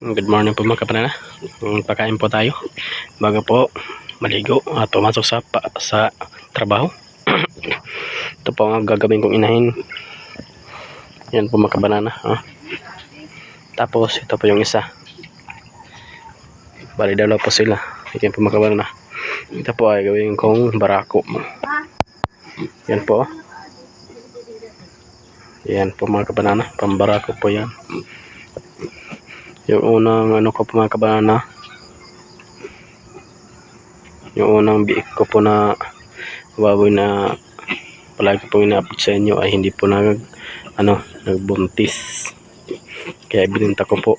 Good morning po mga kapanana. Pakain po tayo bago po maligo at pumasok sa, pa, sa trabaho. Ito po ang gagawin kong inahin. Yan po mga kabanana. ah. Tapos ito po yung isa. Bali dalawa po sila. Yan po mga kabanana. Ito po ay gawin kong barako. Yan po. Yan po mga kabanana. Pambarako po yan. Yung unang ano ko po mga kabanana. Yung unang biik ko po na baboy na palagi po inaabot sa inyo ay hindi po nag ano nagbuntis. Kaya bininta ko po.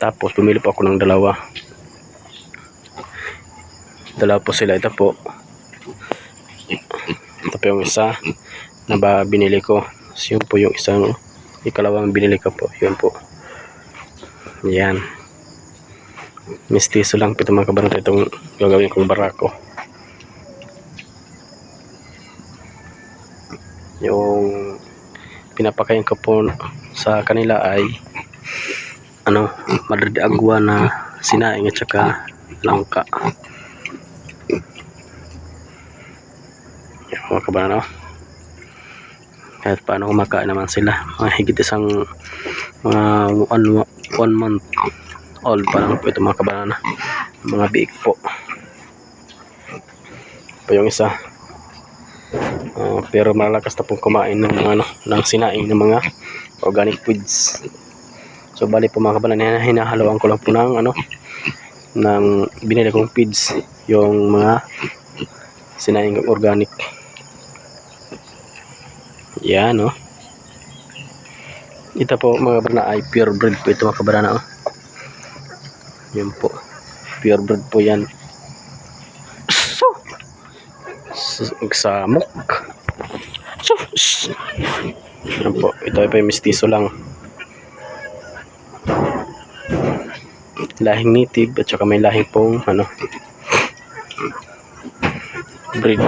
Tapos bumili po ako ng dalawa. Dalawa po sila. Ito po. Ito yung isa na ba binili ko. So, yun po yung isang ikalawang binili ko po. Yun po. Yan. Mistiso lang pito mga kabarangay itong gagawin kong barako. Yung pinapakain ko po sa kanila ay ano, madrid agwa na sinaing at saka langka. Yan mga kabarangay. No? kahit paano kumakain naman sila mga higit isang mga uh, 1 month. Old pa lang po ito mga kabanana. Mga biik po. Pa yung isa. Uh, pero malakas na pong kumain ng mga ano, ng sinaing ng mga organic foods. So bali po mga kabanana hinahalawang ko lang po ng ano ng binili kong feeds yung mga sinaing organic. Yan no ito po mga kabarana ay pure breed po ito mga kabarana oh. Yan po. Pure breed po yan. So, samok. So. Yan po. Ito ay pa yung mistiso lang. Lahing native at saka may lahing pong ano breed.